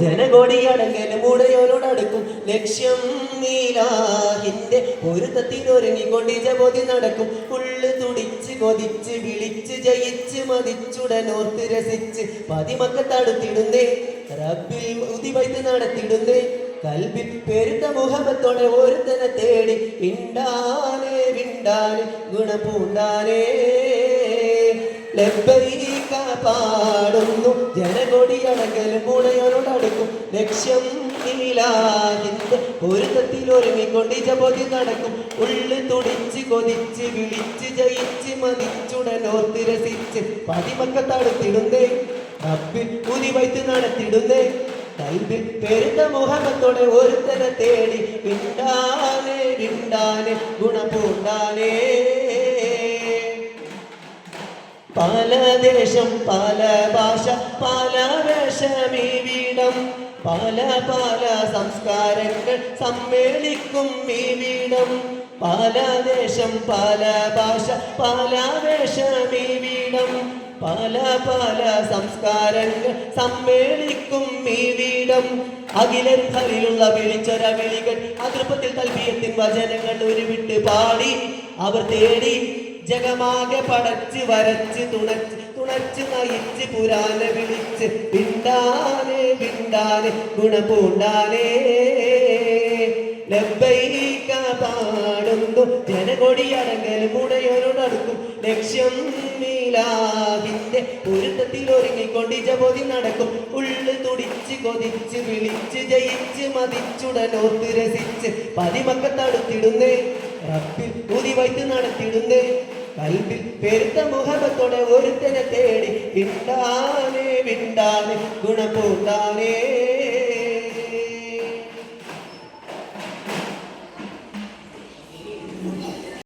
ജനകോടി അടങ്കലും ലക്ഷ്യം നീലാഹിന്റെ ഒരുത്തത്തിനൊരുങ്ങിക്കൊണ്ട് ജപോതി നടക്കും. ഉള്ളു തുടിച്ച് കൊതിച്ച് വിളിച്ച് ജയിച്ച് മതിച്ചുടനോർത്ത് രസിച്ച് പതിമക്ക തടുത്തിടുന്നേ റബ്ബിൽ നടത്തിടുന്നേ. കൽബിൽ പെരുത്ത ഒരുത്തനെ തേടി വിണ്ടാനേ വിണ്ടാനേ ഗുണപൂണ്ടാനേ. ലബ്ബൈക പാടുന്നു. ജനകൊടി അടങ്കലും മുടയോടടുക്കും ലക്ഷ്യം നീലാഹിന്റെ പൊരുത്തത്തിൽ ഒരുങ്ങിക്കൊണ്ട് ജപതി നടക്കും. ഉള്ളു തുടിച്ച് കൊതിച്ച് വിളിച്ച് ജയിച്ച് മതിച്ചുടനോർത്ത് രസിച്ച് പതിമക്ക തടുത്തിടുന്നേ തപ്പിൽ പുതി വൈത്ത് നടത്തിടുന്നേ. കൽബിൽ പെരുന്ന മുഹബത്തോടെ ഒരുത്തനെ തേടി വിണ്ടാനേ വിണ്ടാനേ ഗുണപൂണ്ടാനേ പല ദേശം പല ഭാഷ പല വേഷമീ വീടം. പല പല സംസ്കാരങ്ങൾ സമ്മേളിക്കും ഈ വീടം. പല ദേശം പല ഭാഷ പല വേഷമീ വീടം. പല പല സംസ്കാരങ്ങൾ സമ്മേളിക്കും ഈ വീടം. അഖിലൻ ഹരിലുള്ള വിളിച്ചൊര വിളികൾ അതൃപ്പത്തിൽ തൽബിയത്തിൻ വചനങ്ങൾ ഉരുവിട്ട് പാടി. അവർ തേടി ജഗമാകെ പടച്ച് വരച്ച് തുണച്ച് തുണച്ച് നയിച്ച് പുരാന വിളിച്ച് വിണ്ടാനെ വിണ്ടാനെ ഗുണപൂണ്ടാനേ. ലബ്ബൈക പാടുന്നു ജനകൊടി അടങ്ങലും ഉടയോടടുക്കും ലക്ഷ്യം നീലാഹിന്റെ ഒരുത്തത്തിൽ ഒരുങ്ങിക്കൊണ്ട് ജപതി നടക്കും. ഉള്ളു തുടിച്ച് കൊതിച്ച് വിളിച്ച് ജയിച്ച് മതിച്ചുടനോർത്ത് രസിച്ച് പതിമക്കത്തടുത്തിടുന്നേ. റബ്ബിൽ ഉതിവൈത്ത് നടത്തിടുന്നേ. കൽബിൽ പെരുത്ത മുഹബത്തോടെ ഒരുത്തനെ തേടി വിണ്ടാനേ വിണ്ടാനേ ഗുണപൂണ്ടാനേ